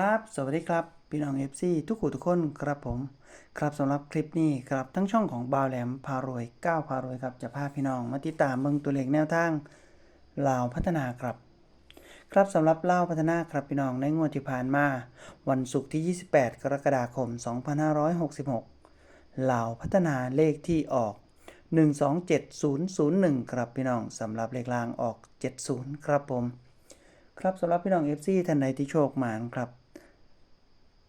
ครับ สวัสดีครับ พี่น้อง FC ทุกคู่ทุกคนครับผม ครับสำหรับคลิปนี้ครับทั้งช่องของบาวแหลมพารวยก้าวพารวยครับจะพาพี่น้องมาติดตามเบิ่งตัวเลขแนวทางลาวพัฒนาครับ ครับสำหรับเล่าวพัฒนาครับพี่น้องในงวดที่ผ่านมา วันศุกร์ที่ 28 กรกฎาคม 2566ลาวพัฒนาเลขที่ออก 127001 ครับพี่น้องสำหรับเลขล่างออก 70 ครับผมครับสำหรับพี่น้อง FC ท่านใดที่โชคหมานครับ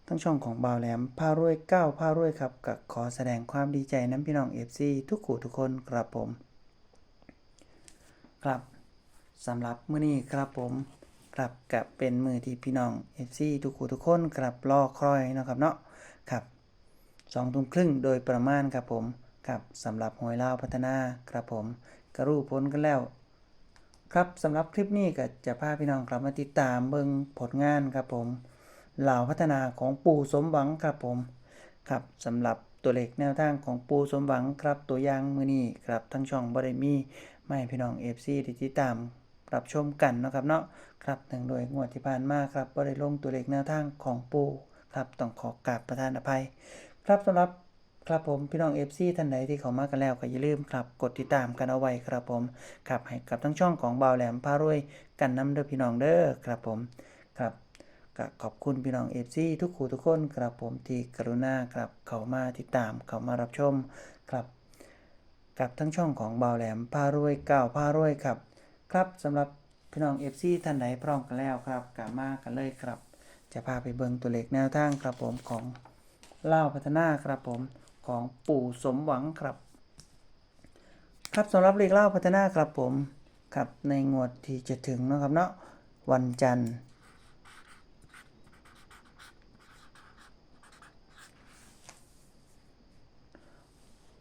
ทั้งช่องของบ่าวแหลมพารวยก้าวพารวยครับก็ขอแสดงความดีใจน้ำพี่น้อง FC ทุกขู่ทุกคนครับผม ครับสำหรับมื้อนี้ครับผมครับกับเป็นมือที่พี่น้อง FC ทุกขู่ทุกคนครับรอคอยนะครับเนาะครับสองทุ่มครึ่งโดยประมาณครับผมครับสำหรับหวยเลาพัฒนาครับผมกระรูพ้นกันแล้ว ครับสำหรับคลิปนี้ก็จะพาพี่น้องกลับมาติดตามเบิ่งผลงานครับผม เหล่าพัฒนาของปู่สมหวังครับผมครับสำหรับตัวเลขแนวทางของปู่สมหวังครับตัวอย่างมือนี้ครับทั้งช่องบริมีไม้พี่น้อง FC ได้ติดตามรับชมกันนะครับเนาะครับหนึ่งโดยงวดที่ผ่านมาครับบริลงตัวเลขแนวทางของปู่ครับต้องขอกราบประทานอภัย ครับสำหรับครับผมพี่น้อง FC ท่านใดที่เขามากันแล้วก็อย่าลืมครับกดติดตามกันเอาไว้ครับผมครับให้กับทั้งช่องของบ่าวแหลมพารวยกันน้ำเด้อพี่น้องเด้อครับผมครับ ก็ขอบคุณพี่น้อง FC ทุกคู่ทุกคนครับผมที่กรุณาครับเขามาติดตามเขามารับชมครับกับทั้งช่องของเบาแหลมพารวยเก้าพารวยครับครับสำหรับพี่น้อง FC ท่านใดพร้อมกันแล้วครับกลับมากันเลยครับ จะพาไปเบิ่งตัวเลขแนวทางครับผมของเล่าพัฒนาครับผมของปู่สมหวังครับ ครับสำหรับเลขเล่าพัฒนาครับผมครับในงวดที่จะถึงนะครับเนาะวันจันทร์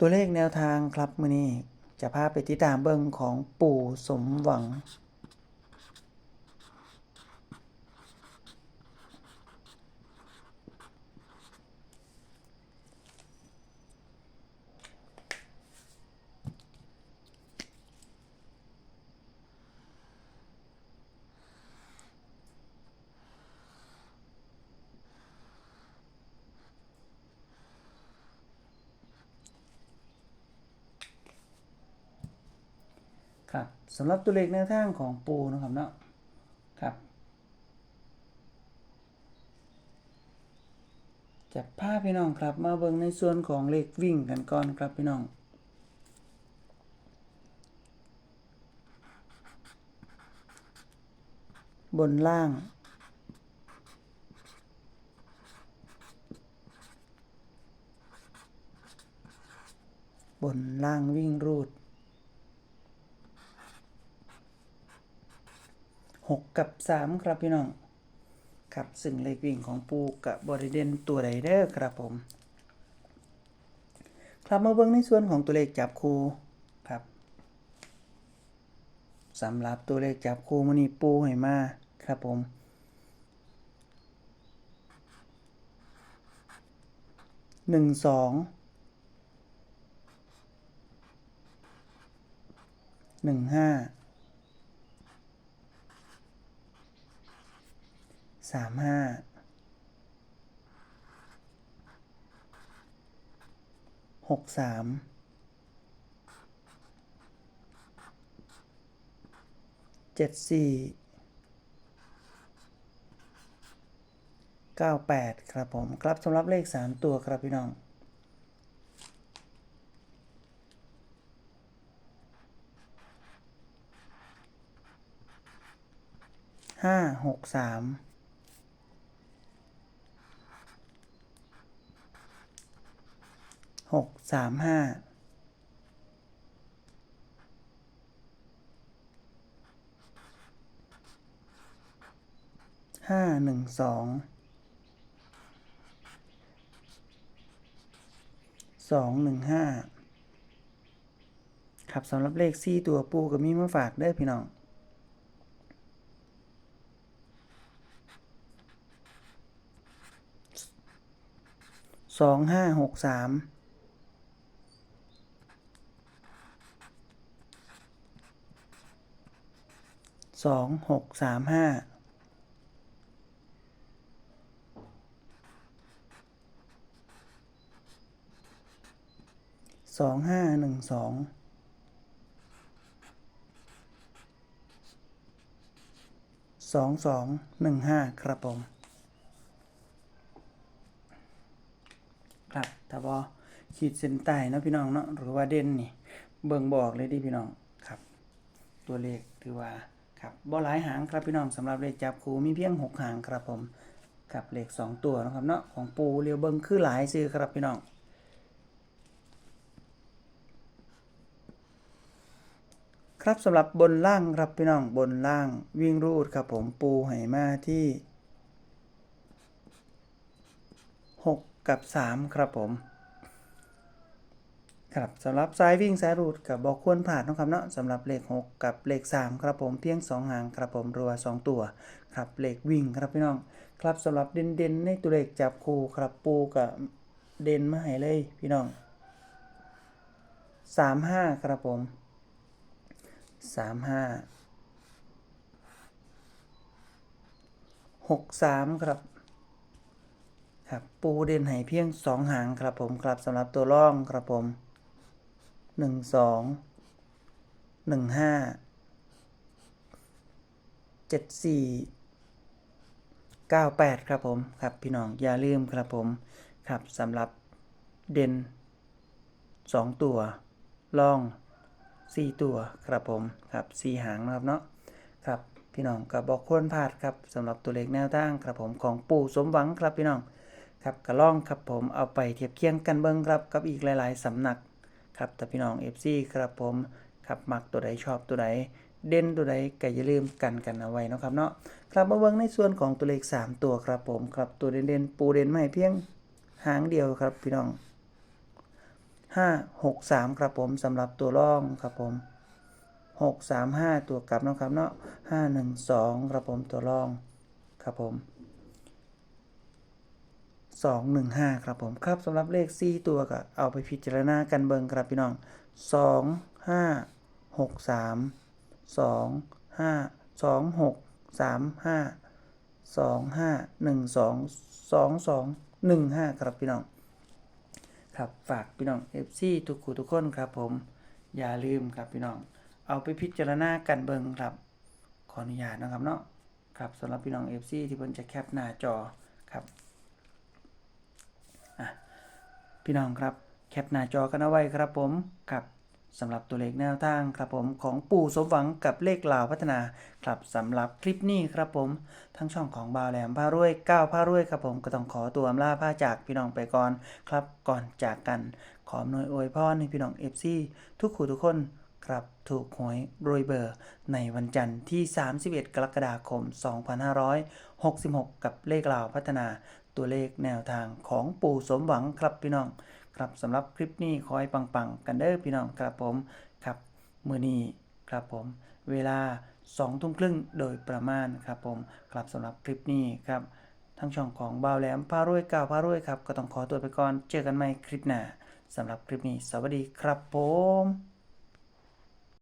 ตัวเลขแนวทางครับมือนี้จะพาไปติดตามเบิ่งของปู่สมหวัง ครับสำหรับตัวเลขแนวทางของปูนะครับเนาะครับจะพาพี่น้องครับ มาเบิ่งในส่วนของเลขวิ่งกันก่อนครับพี่น้องบนล่าง บนล่างวิ่งรูด หกกับสามครับพี่น้อง ครับซึ่งเลขวิ่งของปูกับบริเดนตัวใดเด้อครับผม ครับมาเบิ่งในส่วนของตัวเลขจับคู่ครับสำหรับตัวเลขจับคู่มันนี้ปูให้มาครับผมหนึ่งสองหนึ่งห้า สามห้าหกสามเจ็ดสี่เก้าแปดครับผม ครับสำหรับเลขสามตัวครับพี่น้องห้าหกสาม หกสามห้าห้าหนึ่งสองสองหนึ่งห้าครับสำหรับเลขซี่ตัวปูกับมีมาฝากได้พี่น้องสองห้าหกสาม สองหกสามห้าสองห้าหนึ่งสองสองสองหนึ่งห้าครับผมครับถ้าบอขีดเส้นใต้นะพี่น้องเนาะหรือว่าเด่นนี่ เบิ่งบอกเลยดิพี่น้องครับ ตัวเลขถือว่า ครับบ่หลายหางครับพี่น้องสำหรับเลขจับคูมีเพียงหกหางครับผมกับเลขสองตัวนะครับเนาะของปูเรียวเบิงคือหลายซื้อครับพี่น้องครับสำหรับบนล่างครับพี่น้องบนล่างวิ่งรูดครับผมปูไหมาที่ 6 กับ 3 ครับผม ครับสำหรับสายวิ่งสายรูดกับบอกควรผ่านนะครับเนาะสำหรับเลข 6 กับเลข 3 ครับผมเพียง 2 หางครับผมรัว 2 ตัวครับเลขวิ่งครับพี่น้อง ครับสำหรับเด่นเด่นๆในตัวเลขจับคู่ครับปูกับเด่นมาให้เลยพี่น้อง 35 ครับผม 35 63 ครับครับปูเด่นให้เพียงสองหางครับผมครับสำหรับตัวร่องครับผม หนึ่งสองหนึ่งห้าเจ็ดสี่เก้าแปดครับผมครับพี่น้องอย่าลืมครับผมครับสำหรับเด่นสองตัวล่องสี่ตัวครับผมครับสี่หางนะครับเนาะครับพี่น้องกับบอกควรพลาดครับสำหรับตัวเลขแนวทางครับผมของปู่สมหวังครับพี่น้องครับกระล่องครับผมเอาไปเทียบเคียงกันเบิ้งครับกับอีกหลาย ๆสำนัก ครับแต่พี่น้อง FC ครับผมครับมักตัวใดชอบตัวใดเด่นตัวใดก็อย่าลืมกันกันเอาไว้นะครับเนาะครับมาเบิ้งในส่วนของตัวเลข 3 ตัวครับผมครับตัวเด่นๆปูเด่นไม่เพียงหางเดียวครับพี่น้อง 5 6 3 ครับผมสำหรับตัวร่องครับผม 6 3 5 ตัวกลับนะครับเนาะ5 1 2 ครับผมตัวร่องครับผม สองหนึ่งห้าครับผมครับสำหรับเลขสี่ตัวก็เอาไปพิจารณากันเบิงครับพี่น้องสองห้าหกสามสองห้าสองหกสามห้าสองห้าหนึ่งสองสองสองหนึ่งห้าครับพี่น้อง ครับฝากพี่น้องเอฟซีทุกคู่ทุกคนครับผม อย่าลืมครับพี่น้อง เอาไปพิจารณากันเบิงครับ ขออนุญาตนะครับเนาะครับสำหรับพี่น้องเอฟซีที่เพิ่นจะแคปหน้าจอครับ พี่น้องครับ แคปหน้าจอกันเอาไว้ครับผมครับสำหรับตัวเลขแนวทางครับผมของปู่สมหวังกับเลขลาวพัฒนาครับสำหรับคลิปนี้ครับผม ทั้งช่องของบาวแหลมพารวยก้าวพารวยครับผมก็ต้องขอตัวอำลาผ้าจากพี่น้องไปก่อนครับก่อนจากกัน ขออำนวยอวยพรให้พี่น้องเอฟซีทุกคู่ทุกคนครับถูกหวยรวยเบอร์ ในวันจันทร์ที่ 31 กรกฎาคม 2566 กับเลขลาวพัฒนา ตัวเลขแนวทางของปู่สมหวังครับพี่น้อง ครับสำหรับคลิปนี้ขอให้ปังๆ กันเด้อพี่น้องครับผมครับมือนี้ครับผม เวลา2ทุ่มครึ่งโดยประมาณครับผมครับสำหรับคลิปนี้ครับทั้งช่องของบ่าวแหลมพารวยก้าวพารวยครับ ก็ต้องขอตัวไปก่อนเจอกันใหม่คลิปหน้าสำหรับคลิปนี้ สวัสดีครับผม